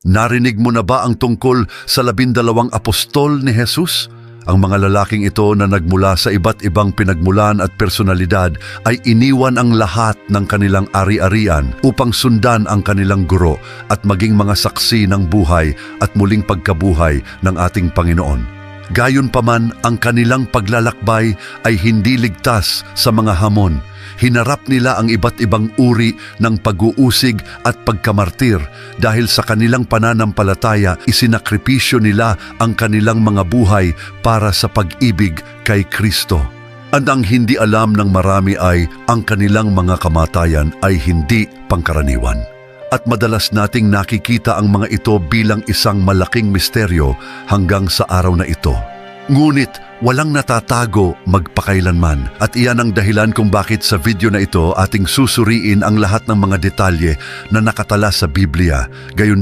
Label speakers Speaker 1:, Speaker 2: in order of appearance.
Speaker 1: Narinig mo na ba ang tungkol sa labindalawang apostol ni Jesus? Ang mga lalaking ito na nagmula sa iba't ibang pinagmulan at personalidad ay iniwan ang lahat ng kanilang ari-arian upang sundan ang kanilang guro at maging mga saksi ng buhay at muling pagkabuhay ng ating Panginoon. Gayon paman, ang kanilang paglalakbay ay hindi ligtas sa mga hamon. Hinarap nila ang iba't ibang uri ng pag-uusig at pagkamartir dahil sa kanilang pananampalataya isinakripisyo nila ang kanilang mga buhay para sa pag-ibig kay Kristo. At ang hindi alam ng marami ay ang kanilang mga kamatayan ay hindi pangkaraniwan. At madalas nating nakikita ang mga ito bilang isang malaking misteryo hanggang sa araw na ito. Ngunit walang natatago magpakailanman at iyan ang dahilan kung bakit sa video na ito ating susuriin ang lahat ng mga detalye na nakatala sa Biblia. Gayon